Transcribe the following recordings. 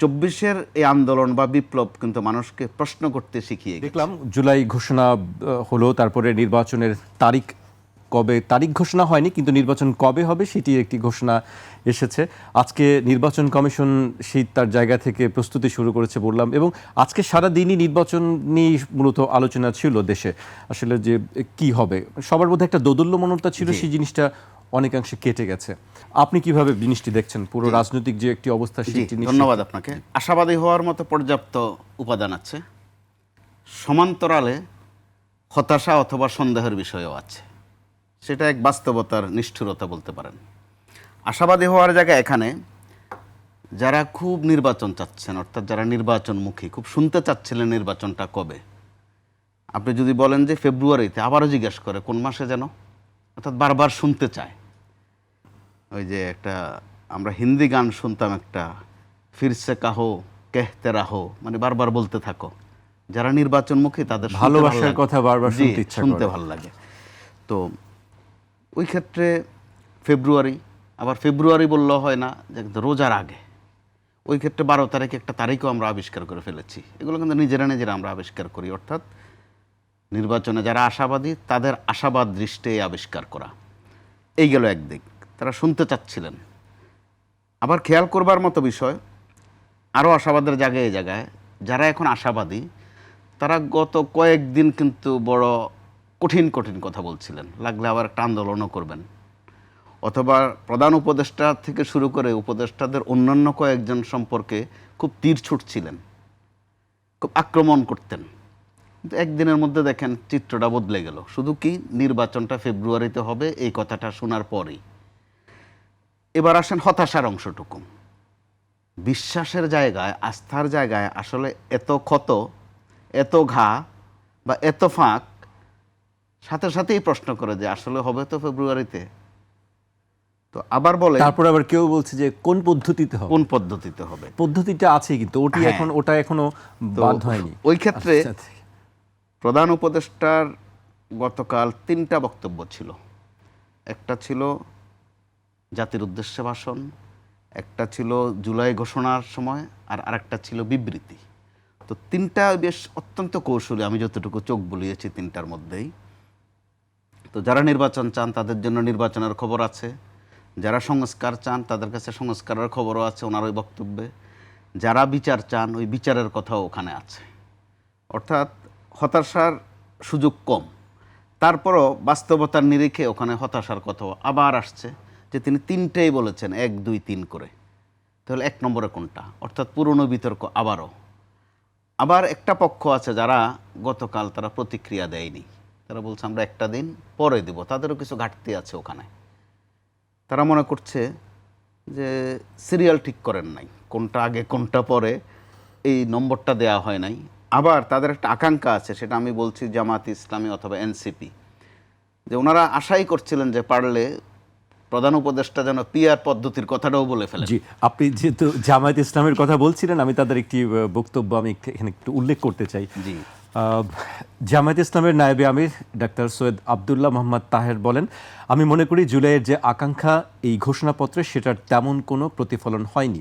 চব্বিশের এই আন্দোলন বা বিপ্লব কিন্তু মানুষকে প্রশ্ন করতে শিখিয়ে দেখলাম জুলাই ঘোষণা হলো তারপরে নির্বাচনের তারিখ কবে তারিখ ঘোষণা হয়নি কিন্তু নির্বাচন কবে হবে সেটি একটি ঘোষণা এসেছে। আজকে নির্বাচন কমিশন সেই তার জায়গা থেকে প্রস্তুতি শুরু করেছে বললাম এবং আজকে সারা দিনই নির্বাচন নিয়ে মূলত আলোচনা ছিল দেশে। আসলে যে কি হবে সবার মধ্যে একটা দোদুল্যমনতা ছিল সেই জিনিসটা অনেকাংশে কেটে গেছে। আপনি কীভাবে জিনিসটি দেখছেন? পুরো রাজনৈতিক যে একটি অবস্থা সেটি ধন্যবাদ আপনাকে। আশাবাদী হওয়ার মতো পর্যাপ্ত উপাদান আছে। সমান্তরালে হতাশা অথবা সন্দেহের বিষয়ও আছে। সেটা এক বাস্তবতার নিষ্ঠুরতা বলতে পারেন। আশাবাদী হওয়ার জায়গা এখানে। যারা খুব নির্বাচন চাচ্ছেন অর্থাৎ যারা নির্বাচনমুখী খুব শুনতে চাচ্ছিলেন নির্বাচনটা কবে? আপনি যদি বলেন যে ফেব্রুয়ারিতে আবারও জিজ্ঞেস করে কোন মাসে যেন? অর্থাৎ বারবার শুনতে চায়। ওই যে একটা আমরা হিন্দি গান শুনতাম একটা ফিরসে কাহো কেহতে রাহো মানে বারবার বলতে থাকো। যারা নির্বাচনমুখী তাদের ভালোবাসার কথা বারবার শুনতে ভালো লাগে। তো ওই ক্ষেত্রে ফেব্রুয়ারি আবার ফেব্রুয়ারি বললেও হয় না যে রোজার আগে। ওই ক্ষেত্রে বারো তারিখে একটা তারিখও আমরা আবিষ্কার করে ফেলেছি। এগুলো কিন্তু নিজেরা নিজেরা আমরা আবিষ্কার করি অর্থাৎ নির্বাচনে যারা আশাবাদী তাদের আশাবাদ দৃষ্টে আবিষ্কার করা। এই গেল একদিক। তারা শুনতে চাচ্ছিলেন। আবার খেয়াল করবার মতো বিষয়, আরও আশাবাদের জায়গায় এই জায়গায়, যারা এখন আশাবাদী, তারা গত কয়েকদিন কিন্তু বড় কঠিন কঠিন কথা বলছিলেন। লাগলে আবার একটা আন্দোলনও করবেন। অথবা প্রধান উপদেষ্টা থেকে শুরু করে উপদেষ্টাদের অন্যান্য কয়েকজন সম্পর্কে খুব তীর ছুটছিলেন। খুব আক্রমণ করতেন। কিন্তু একদিনের মধ্যে দেখেন চিত্রটা বদলে গেল। শুধু কি? নির্বাচনটা ফেব্রুয়ারিতে হবে, এই কথাটা শোনার পরেই। এবার আসেন হতাশার অংশটুকু। বিশ্বাসের জায়গায় আস্থার জায়গায় আসলে এত ক্ষত এত ঘা বা এত ফাঁক সাথে সাথেই প্রশ্ন করে যে আসলে হবে তো ফেব্রুয়ারিতে। তো আবার বলে তারপর আবার কেউ বলছে যে কোন পদ্ধতিতে হবে? কোন পদ্ধতিতে হবে? পদ্ধতিটা আছে কিন্তু ওটি হ্যাঁ। এখন ওটা এখনও বাদ হয়নি। ওই ক্ষেত্রে আচ্ছা, আচ্ছা। প্রধান উপদেষ্টার গতকাল তিনটা বক্তব্য ছিল। একটা ছিল জাতির উদ্দেশ্যে ভাষণ, একটা ছিল জুলাই ঘোষণার সময় আর আরেকটা ছিল বিবৃতি। তো তিনটা বেশ অত্যন্ত কৌশলী, আমি যতটুকু চোখ বুলিয়েছি তিনটার মধ্যেই। তো যারা নির্বাচন চান, তাদের জন্য নির্বাচনের খবর আছে। যারা সংস্কার চান, তাদের কাছে সংস্কারের খবরও আছে ওনার ওই বক্তব্যে। যারা বিচার চান, ওই বিচারের কথাও ওখানে আছে। অর্থাৎ হতাশার সুযোগ কম। তারপরও বাস্তবতার নিরিখে ওখানে হতাশার কথাও আবার আসছে। যে তিনি তিনটেই বলেছেন, এক, দুই, তিন করে। তাহলে এক নম্বরে কোনটা? অর্থাৎ পুরনো বিতর্ক আবারও। আবার একটা পক্ষ আছে যারা গতকাল তারা প্রতিক্রিয়া দেয়নি। তারা বলছে, আমরা একটা দিন পরে দিব। তাদেরও কিছু ঘাটতি আছে ওখানে। তারা মনে করছে যে সিরিয়াল ঠিক করেন নাই। কোনটা আগে, কোনটা পরে, এই নম্বরটা দেয়া হয় নাই। আবার তাদের একটা আকাঙ্ক্ষা আছে, সেটা আমি বলছি জামাত ইসলামী অথবা এনসিপি। যে ওনারা আশাই করছিলেন যে পারলে প্রধান উপদেষ্টা যেন পিআর পদ্ধতির কথাটাও বলে ফেলেন। জি আপনি যেহেতু জামায়াত ইসলামের কথা বলছিলেন আমি তাদের একটি বক্তব্য আমি এখানে একটু উল্লেখ করতে চাই। জি। জামায়াত ইসলামের নায়েবে আমির ডাক্তার সৈয়দ আবদুল্লাহ মোহাম্মদ তাহের বলেন আমি মনে করি জুলাইয়ের যে আকাঙ্ক্ষা এই ঘোষণাপত্রে সেটার তেমন কোনো প্রতিফলন হয়নি।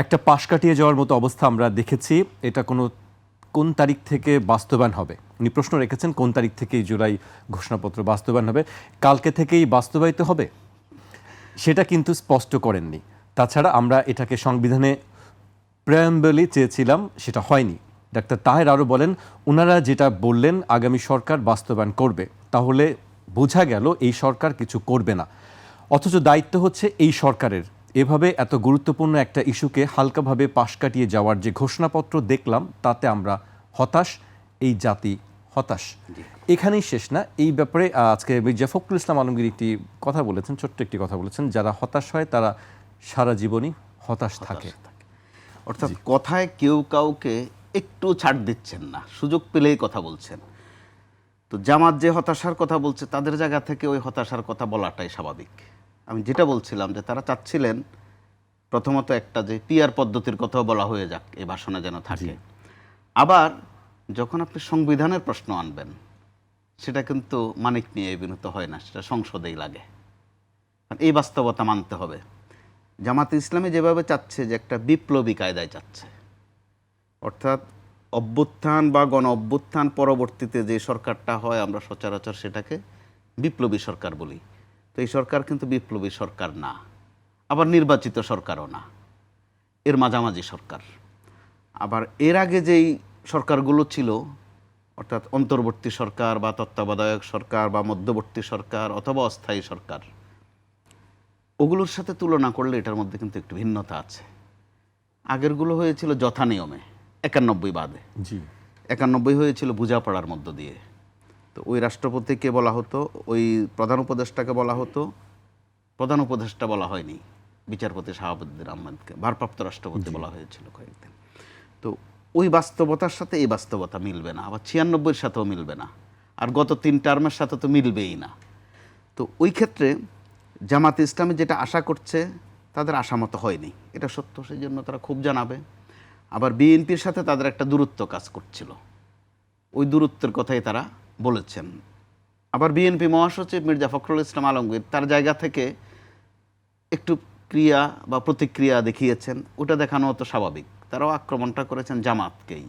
একটা পাশ কাটিয়ে যাওয়ার মতো অবস্থা আমরা দেখেছি এটা কোনো কোন তারিখ থেকে বাস্তবায়ন হবে? উনি প্রশ্ন রেখেছেন কোন তারিখ থেকে এই জুলাই ঘোষণাপত্র বাস্তবায়ন হবে? কালকে থেকেই বাস্তবায়িত হবে? সেটা কিন্তু স্পষ্ট করেননি। তাছাড়া আমরা এটাকে সংবিধানে প্রেয়াম্বলি চেয়েছিলাম, সেটা হয়নি। ডাক্তার তাহের আরও বলেন ওনারা যেটা বললেন আগামী সরকার বাস্তবায়ন করবে। তাহলে বোঝা গেল এই সরকার কিছু করবে না। অথচ দায়িত্ব হচ্ছে এই সরকারের। এভাবে এত গুরুত্বপূর্ণ একটা ইস্যুকে হালকাভাবে পাশ কাটিয়ে যাওয়ার যে ঘোষণাপত্র দেখলাম, তাতে আমরা হতাশ। এই জাতি হতাশ। এখানেই শেষ না। এই ব্যাপারে আজকে মির্জা ফখরুল ইসলাম আলমগীর একটি কথা বলেছেন ছোট্ট একটি কথা বলেছেন। যারা হতাশ হয় তারা সারা জীবনই হতাশ থাকে। অর্থাৎ কথায় কেউ কাউকে একটু ছাড় দিচ্ছেন না। সুযোগ পেলেই কথা বলছেন। তো জামাত যে হতাশার কথা বলছে তাদের জায়গা থেকে ওই হতাশার কথা বলাটাই স্বাভাবিক। আমি যেটা বলছিলাম যে তারা চাচ্ছিলেন প্রথমত একটা যে পিয়ার পদ্ধতির কথাও বলা হয়ে যাক এই ভাষণে যেন থাকে। আবার যখন আপনি সংবিধানের প্রশ্ন আনবেন, সেটা কিন্তু মানিক নিয়ে বিনত হয় না, সেটা সংসদেই লাগে। এই বাস্তবতা মানতে হবে। জামাতে ইসলামী যেভাবে চাচ্ছে যে একটা বিপ্লবী কায়দায় চাচ্ছে, অর্থাৎ অভ্যুত্থান বা গণ অভ্যুত্থান পরবর্তীতে যে সরকারটা হয়, আমরা সচরাচর সেটাকে বিপ্লবী সরকার বলি। তো এই সরকার কিন্তু বিপ্লবী সরকার না, আবার নির্বাচিত সরকারও না। এর মাঝামাঝি সরকার। আবার এর আগে যেই সরকারগুলো ছিল অর্থাৎ অন্তর্বর্তী সরকার বা তত্ত্বাবধায়ক সরকার বা মধ্যবর্তী সরকার অথবা অস্থায়ী সরকার ওগুলোর সাথে তুলনা করলে এটার মধ্যে কিন্তু একটু ভিন্নতা আছে। আগেরগুলো হয়েছিল যথা নিয়মে একানব্বই বাদে। জি। একানব্বই হয়েছিল বুঝাপড়ার মধ্য দিয়ে। তো ওই রাষ্ট্রপতিকে বলা হতো ওই প্রধান উপদেষ্টাকে বলা হতো প্রধান উপদেষ্টা বলা হয়নি বিচারপতি শাহাবুদ্দিন আহমেদকে ভারপ্রাপ্ত রাষ্ট্রপতি বলা হয়েছিল কয়েকদিন। তো ওই বাস্তবতার সাথে এই বাস্তবতা মিলবে না, আবার ছিয়ানব্বইয়ের সাথেও মিলবে না, আর গত তিন টার্মের সাথে তো মিলবেই না। তো ওই ক্ষেত্রে জামাত ইসলামী যেটা আশা করছে, তাদের আশা মতো হয়নি। এটা সত্য সেই জন্য তারা খুব জানাবে। আবার বিএনপির সাথে তাদের একটা দূরত্ব কাজ করছিল। ওই দূরত্বের কথাই তারা বলেছেন। আবার বিএনপি মহাসচিব মির্জা ফখরুল ইসলাম আলমগীর তার জায়গা থেকে একটু ক্রিয়া বা প্রতিক্রিয়া দেখিয়েছেন। ওটা দেখানো হতো স্বাভাবিক। তারাও আক্রমণটা করেছেন জামাতকেই।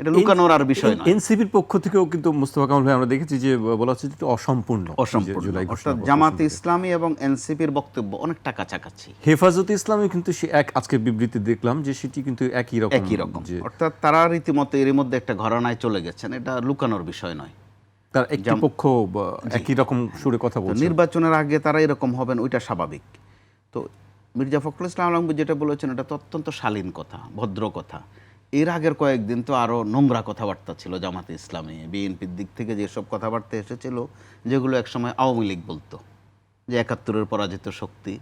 এটা লুকানোর আর বিষয় নয়। এনসিপির পক্ষ থেকেও কিন্তু মুস্তফা কামাল ভাই আমরা দেখেছি যে বলা হচ্ছে যে অসম্পূর্ণ। অসম্পূর্ণ। অর্থাৎ জামাত ইসলামী এবং এনসিপির বক্তব্য অনেকটা কাছাকাছি হেফাজতে ইসলামী কিন্তু সে এক আজকে বিবৃতি দেখলাম যে সেটি কিন্তু একই রকম একই রকম। অর্থাৎ তারা রীতিমতো এর মধ্যে একটা ঘরানায় চলে গেছেন। এটা লুকানোর বিষয় নয়। তার একটি পক্ষ একই রকম সুরে কথা বলছে নির্বাচনের আগে তারা এরকম হবেন ওইটা স্বাভাবিক। তো মির্জা ফখরুল ইসলাম আলমগীর যেটা বলেছেন এটা তো অত্যন্ত শালীন কথা, ভদ্র কথা। এর আগের কয়েকদিন তো আরও নোংরা কথাবার্তা ছিল জামাতে ইসলামে, বিএনপির দিক থেকে যেসব কথাবার্তা এসেছিল, যেগুলো একসময় আওয়ামী লীগ বলতো, যে একাত্তরের পরাজিত শক্তি।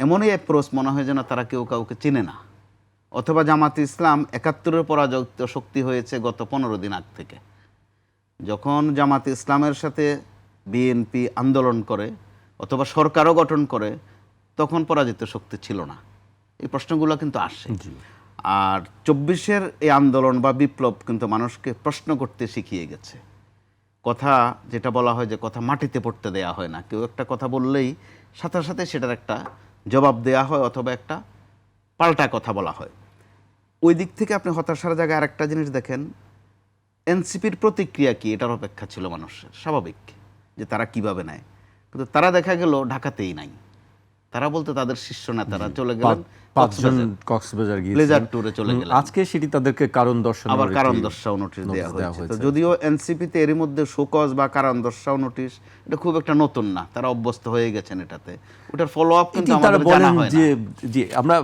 এমনই অ্যাপ্রোচ মনে হয় যেন তারা কেউ কাউকে চেনে না। অথবা জামাতে ইসলাম একাত্তরের পরাজিত শক্তি হয়েছে গত পনেরো দিন আগ থেকে। যখন জামাতে ইসলামের সাথে বিএনপি আন্দোলন করে, অথবা সরকারও গঠন করে তখন পরাজিত শক্তি ছিল না। এই প্রশ্নগুলো কিন্তু আসে। আর চব্বিশের এই আন্দোলন বা বিপ্লব কিন্তু মানুষকে প্রশ্ন করতে শিখিয়ে গেছে। কথা যেটা বলা হয় যে কথা মাটিতে পড়তে দেয়া হয় না। কেউ একটা কথা বললেই সাথে সাথে সেটার একটা জবাব দেয়া হয় অথবা একটা পাল্টা কথা বলা হয়। ওই দিক থেকে আপনি হতাশার জায়গায় আরেকটা জিনিস দেখেন। এনসিপির প্রতিক্রিয়া কি? এটার অপেক্ষা ছিল মানুষের। স্বাভাবিক যে তারা কীভাবে নেয়। কিন্তু তারা দেখা গেল ঢাকাতেই নাই। তারা বলতে তাদের শীর্ষ নেতারা চলে গেলেন পাঁচজন কক্সবাজার। কক্সবাজার প্লেজার ট্যুরে চলে গেলেন। আজকে সেটি তাদেরকে কারণ আবার কারণ দর্শাও নোটিশ দেওয়া হয়েছে। যদিও এনসিপিতে মধ্যে শোকজ বা কারণ দর্শাও নোটিশ এটা খুব একটা নতুন না। তারা অভ্যস্ত হয়ে গেছেন এটাতে। ওটার ফলো আপ কিন্তু তারা আমাদের জানা হয় যে না। যে আমরা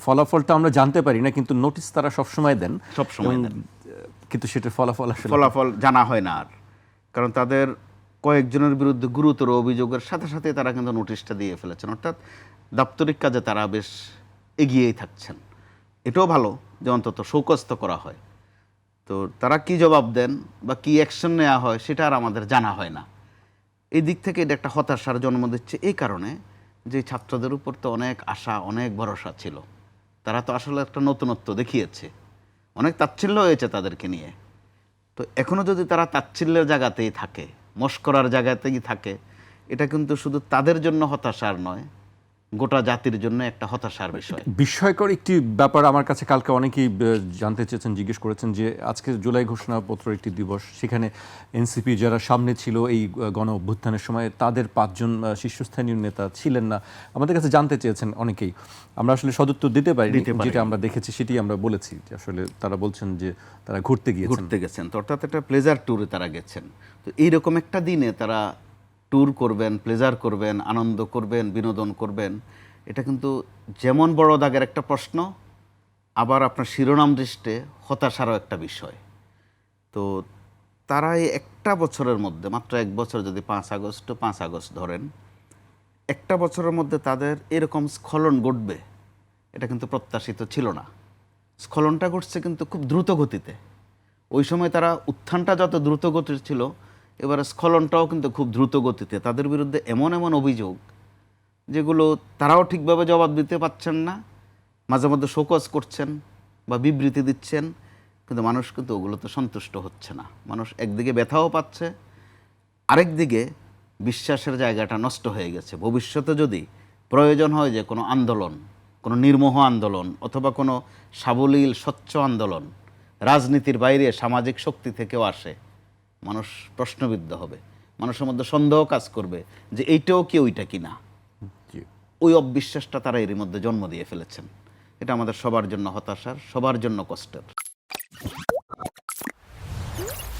ফলাফলটা আমরা জানতে পারি না কিন্তু নোটিশ তারা সবসময় দেন। সবসময় এবং, দেন। কিন্তু সেটার ফলাফল আসলে ফলাফল জানা হয় না আর। কারণ তাদের কয়েকজনের বিরুদ্ধে গুরুতর অভিযোগের সাথে সাথে তারা কিন্তু নোটিশটা দিয়ে ফেলেছেন। অর্থাৎ দাপ্তরিক কাজে তারা বেশ এগিয়েই থাকছেন। এটাও ভালো যে অন্তত শৌকস্ত করা হয়। তো তারা কি জবাব দেন বা কি অ্যাকশন নেওয়া হয় সেটা আর আমাদের জানা হয় না। এই দিক থেকে এটা একটা হতাশার জন্ম দিচ্ছে এই কারণে যে ছাত্রদের উপর তো অনেক আশা, অনেক ভরসা ছিল। তারা তো আসলে একটা নতুনত্ব দেখিয়েছে। অনেক তাচ্ছিল্য হয়েছে তাদেরকে নিয়ে। তো এখনও যদি তারা তাচ্ছিল্যের জায়গাতেই থাকে মস্করার জায়গাতেই থাকে। এটা কিন্তু শুধু তাদের জন্য হতাশার নয় গোটা জাতির জন্য একটা হতাশার বিষয়। বিস্ময়কর একটি ব্যাপার আমার কাছে কালকে অনেকেই জানতে চেয়েছেন জিজ্ঞেস করেছেন যে আজকে জুলাই ঘোষণাপত্র একটি দিবস সেখানে এনসিপি যারা সামনে ছিল এই গণ অভ্যুত্থানের সময় তাদের পাঁচজন শীর্ষস্থানীয় নেতা ছিলেন না। আমাদের কাছে জানতে চেয়েছেন অনেকেই। আমরা আসলে সদুত্তর দিতে পারি যেটা আমরা দেখেছি সেটি আমরা বলেছি যে আসলে তারা বলছেন যে তারা ঘুরতে গিয়েছেন। ঘুরতে গেছেন। অর্থাৎ একটা প্লেজার ট্যুরে তারা গেছেন। তো এইরকম একটা দিনে তারা ট্যুর করবেন প্লেজার করবেন, আনন্দ করবেন, বিনোদন করবেন, এটা কিন্তু যেমন বড় দাগের একটা প্রশ্ন, আবার আপনার শিরোনাম দৃষ্টে হতাশারও একটা বিষয়। তো তারা এই একটা বছরের মধ্যে, মাত্র এক বছর যদি পাঁচ আগস্ট পাঁচ আগস্ট ধরেন, একটা বছরের মধ্যে তাদের এরকম স্খলন ঘটবে, এটা কিন্তু প্রত্যাশিত ছিল না। স্খলনটা ঘটছে কিন্তু খুব দ্রুত গতিতে। ওই সময় তারা উত্থানটা যত দ্রুত গতির ছিল এবারে স্খলনটাও কিন্তু খুব দ্রুত গতিতে। তাদের বিরুদ্ধে এমন এমন অভিযোগ, যেগুলো তারাও ঠিকভাবে জবাব দিতে পারছেন না, মাঝে মধ্যে শোকজ করছেন বা বিবৃতি দিচ্ছেন, কিন্তু মানুষ কিন্তু ওগুলোতে সন্তুষ্ট হচ্ছে না। মানুষ একদিকে ব্যথাও পাচ্ছে আরেকদিকে বিশ্বাসের জায়গাটা নষ্ট হয়ে গেছে। ভবিষ্যতে যদি প্রয়োজন হয় যে কোনো আন্দোলন, কোনো নির্মোহ আন্দোলন অথবা কোনো সাবলীল স্বচ্ছ আন্দোলন, রাজনীতির বাইরে সামাজিক শক্তি থেকেও আসে মানুষ প্রশ্নবিদ্ধ হবে। মানুষের মধ্যে সন্দেহ কাজ করবে যে এইটাও কি ওইটা কি না। ওই অবিশ্বাসটা তারা এরই মধ্যে জন্ম দিয়ে ফেলেছেন। এটা আমাদের সবার জন্য হতাশার সবার জন্য কষ্টের।